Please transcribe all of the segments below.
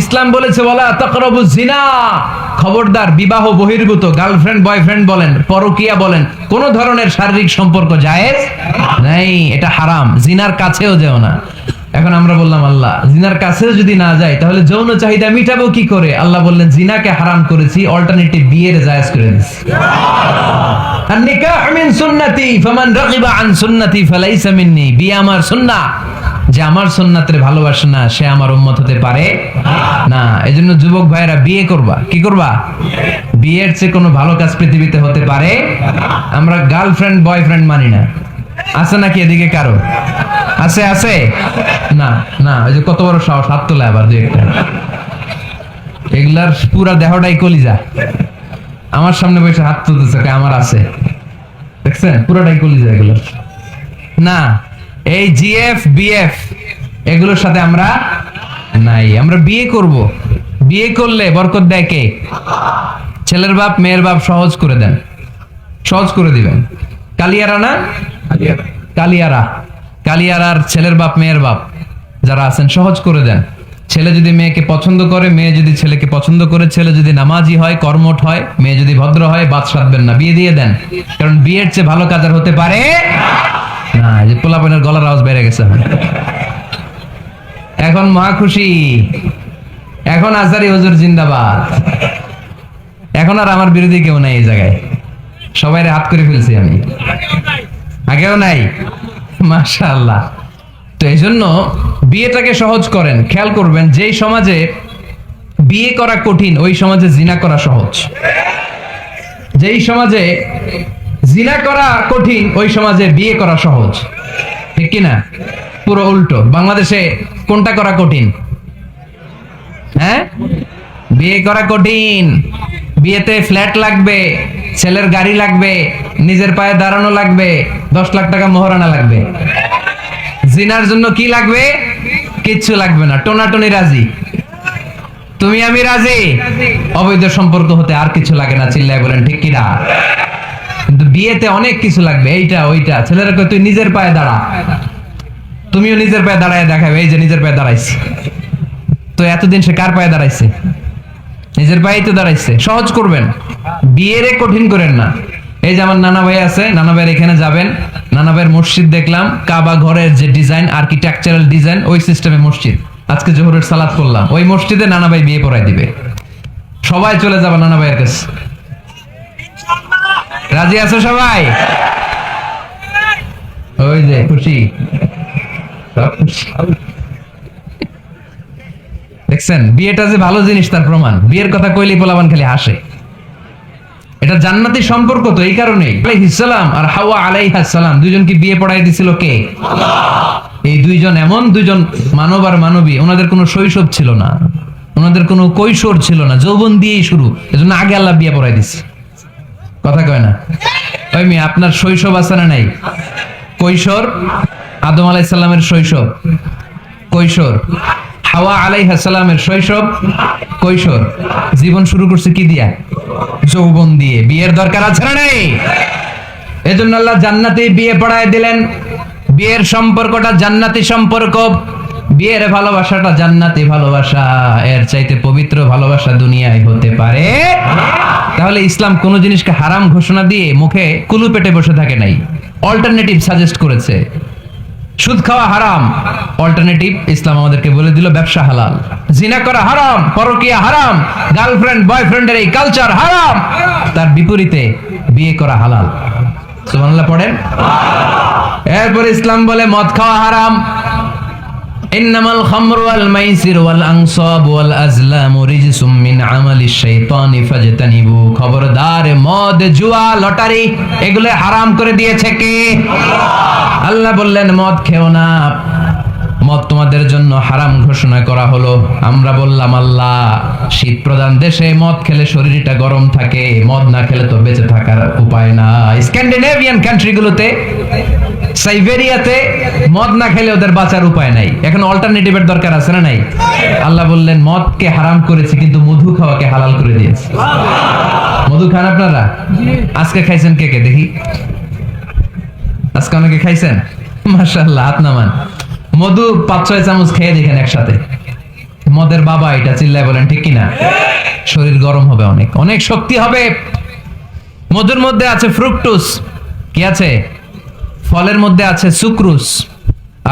ইসলাম বলেছে বলা তাকরাবু জিনা খবরদার, বিবাহ বহির্ভূত, গার্লফ্রেন্ড, বয়ফ্রেন্ড বলেন, পরকিয়া বলেন, কোন ধরনের শারীরিক সম্পর্ক জায়েজ নাই, এটা হারাম, জিনার কাছেও যেও না। এখন আমরা বললাম, আল্লাহ, জিনার কাছেও যদি না যাই তাহলে যৌন চাহিদা মিটাবো কি করে? আল্লাহ বললেন, জিনাকে হারাম করেছি অল্টারনেটিভ বিয়ের জায়েজ করে দিচ্ছি আর নিকাহ মিন সুন্নতি, ফামান রাগিবা আন সুন্নতি, ফালাইসা মিন্নি বিয়ে আমার সুন্নাহ। যে আমার সুন্নাতের ভালোবাসে না, সে আমার উম্মত হতে পারে না। এজন্য যুবক ভাইরা বিয়ে করবা। কি করবা? বিয়ের চেয়ে কোনো ভালো কাজ পৃথিবীতে হতে পারে? আমরা গার্লফ্রেন্ড বয়ফ্রেন্ড মানি না। আছে নাকি এদিকে কারও? আছে আছে? না না, ওই যে কত বড় সাহস, হাত তোলে আবার দুই একটা। এগুলার পুরা দেহটাই কলিজা। আমার সামনে বসে হাত তুলতেছে আমার আছে। দেখছেন? পুরোটাই কলিজা এগুলার। না এই জিএফ বিএফ এগুলোর সাথে আমরা নাই। আমরা বিয়ে করব। বিয়ে করলে বরকত দেয় কে? ছেলের বাপ মেয়ের বাপ সহজ করে দেন। সহজ করে দিবেন। কালিয়ারা না? কালিয়ারা। কালিয়ারার ছেলের বাপ মেয়ের বাপ যারা আছেন সহজ করে দেন। ছেলে যদি মেয়েকে পছন্দ করে মেয়ে যদি ছেলেকে পছন্দ করে ছেলে যদি নামাজি হয় কর্মঠ হয় মেয়ে যদি ভদ্র হয় বাদ সাধবেন না। বিয়ে দিয়ে দেন। কারণ বিয়ের চেয়ে ভালো কাজ আর হতে পারে না যে পোলাপনের গলার আওয়াজ বেড়ে গেছে। এখন মহা খুশি। এখন আজারি হুজুর জিন্দাবাদ। এখন আর আমার বিরোধী কেউ নাই এই জায়গায়। সবাই হাত করে ফেলছি আমি। আগেও নাই। মাশাআল্লাহ। তো এই জন্য বিয়েটাকে সহজ করেন, খেয়াল করবেন, যেই সমাজে বিয়ে করা কঠিন, ওই সমাজে জিনা করা সহজ। যেই সমাজে জিনা করা কঠিন, ওই সমাজে বিয়ে করা সহজ। ঠিক কি না পুরো উল্টো। বাংলাদেশে কোনটা করা কঠিন? হ্যাঁ? বিয়ে করা কঠিন। বিয়েতে ফ্ল্যাট লাগবে, ছেলের গাড়ি লাগবে, নিজের পায়ে দাঁড়ানো লাগবে, দশ লাখ টাকা মোহরানা লাগবে। জিনার জন্য কি লাগবে? কিচ্ছু লাগবে না। টোনাটনি রাজি। তুমি আমি রাজি? অবৈধ সম্পর্ক হতে আর কিছু লাগে না, চিল্লায় বলেন, ঠিক কিনা? কিন্তু বিয়েতে অনেক কিছু লাগবে, এইটা, ওইটা। ছেলেরা কয়, তুই নিজের পায়ে দাঁড়া। তুমিও নিজের পায়ে দাঁড়ায় দেখাবে, এই যে নিজের পায়ে দাঁড়াইছি। তো এতদিন সে কার পায়ে দাঁড়াইছে? নিজের পায়েই তো দাঁড়াইছে। সহজ করবেন। বিয়েরে কঠিন করেন না। এই যে আমার নানা ভাই আছে, নানা ভাইয়ের এখানে যাবেন। নানা ভাইয়ের মসজিদ দেখলাম, কাবা ঘরের যে ডিজাইন, আর্কিটেকচারাল ডিজাইন, ওই সিস্টেমে মসজিদ। আজকে জোহরের সালাত করলাম। ওই মসজিদে নানা ভাই বিয়ে পড়াই দিবে। সবাই চলে যাবে নানা ভাইয়ের কাছে। রাজি আছো সবাই? ওই যে, খুশি। দেখছেন, বিয়েটা যে ভালো জিনিস, তার প্রমাণ। বিয়ের কথা কইলে পোলাবান খালি হাসে। এটা জান্নাতি সম্পর্ক তো, এই কারণেই। আলাইহিসসালাম আর হাওয়া আলাইহাসসালাম দুইজনকে বিয়ে পড়াই দিছিল কে? এই দুইজন এমন দুইজন মানব আর মানবী, ওনাদের কোনো শৈশব ছিল না। ওনাদের কোনো কৈশোর ছিল না, যৌবন দিয়েই শুরু। এজন্য আগে আল্লাহ বিয়ে পড়াই দিছে। কথা কয় না? ওই মেয়ে, আপনার শৈশব আছে না নাই? কৈশোর, আদম আলাইসাল্লামের শৈশব। কৈশোর। হাওয়া আলাইহাসালামের শৈশব, কৈশোর। জীবন শুরু করছে কি দিয়া? যৌবন দিয়ে। বিয়ের দরকার আছে না নেই? এজন্য আল্লাহ জান্নাতে বিয়ে পড়ায় দিলেন। বিয়ের সম্পর্কটা জান্নাতি সম্পর্ক। বিয়ের ভালোবাসাটা জান্নাতি ভালোবাসা। এর চাইতে পবিত্র ভালোবাসা দুনিয়ায় হতে পারে। তাহলে ইসলাম কোন জিনিসকে হারাম ঘোষণা দিয়ে মুখে কুলু পেটে বসে থাকে নাই। অল্টারনেটিভ সাজেস্ট করেছে। সুদ খাওয়া হারাম। অল্টারনেটিভ ইসলাম আমাদেরকে বলে দিল ব্যবসা হালাল। জিনা করা হারাম, পরকিয়া হারাম গার্লফ্রেন্ড বয়ফ্রেন্ডের এই কালচার হারাম। তার বিপরীতে বিয়ে করা হালাল। সুবহানাল্লাহ পড়েন? এরপর ইসলাম বলে মদ খাওয়া হারাম। ইন্নামাল খামরু ওয়াল মাইসির ওয়াল আনসাব ওয়াল আজলামু রিজসুম মিন আমালিশ শাইতানি ফাজতানিবু। খবরদার মদ, জুয়া, লটারি, এগুলো হারাম করে দিয়েছে কে? আল্লাহ বললেন, মদ খেও না। মদ তোমাদের জন্য হারাম ঘোষণা করা হলো। আমরা বললাম, আল্লাহ, শীত প্রধান দেশে মদ খেলে শরীরটা গরম থাকে। মদ না খেলে তো বেঁচে থাকার উপায় না স্ক্যান্ডিনেভিয়ান কান্ট্রিগুলোতে সাইবেরিয়াতে মদ না খেলে ওদের বাঁচার উপায় নাই। এখন অল্টারনেটিভের দরকার আছে না নাই? আল্লাহ বললেন, মদকে হারাম করেছে, কিন্তু মধু খাওয়াকে হালাল করে দিয়েছে। মধু খান আপনারা? আজকে খাইছেন কে কে? দেখি। আজকে অনেকে খাইছেন? মাশাআল্লাহ, হাত নামান। মধু পাঁচ, ছয় চামচ খেয়ে দেখেন একসাথে। মদের বাবা এটা চিল্লায় বলেন, ঠিক কিনা? শরীর গরম হবে অনেক। অনেক শক্তি হবে। মধুর মধ্যে আছে ফ্রুকটুস কি আছে? ফলের মধ্যে আছে সুক্রুস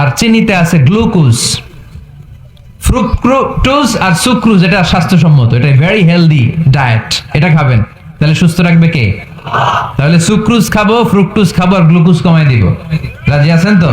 আর চিনিতে আছে গ্লুকোজ। ফ্রুক্টোজ আর সুক্রুজ, এটা স্বাস্থ্যসম্মত, এটা ভেরি হেলদি ডায়েট এটা খাবেন। তাহলে সুস্থ রাখবে কে? তাহলে সুক্রুজ খাব, ফ্রুক্টোজ খাব, আর গ্লুকোজ কমাই দিব। রাজি আছেন তো?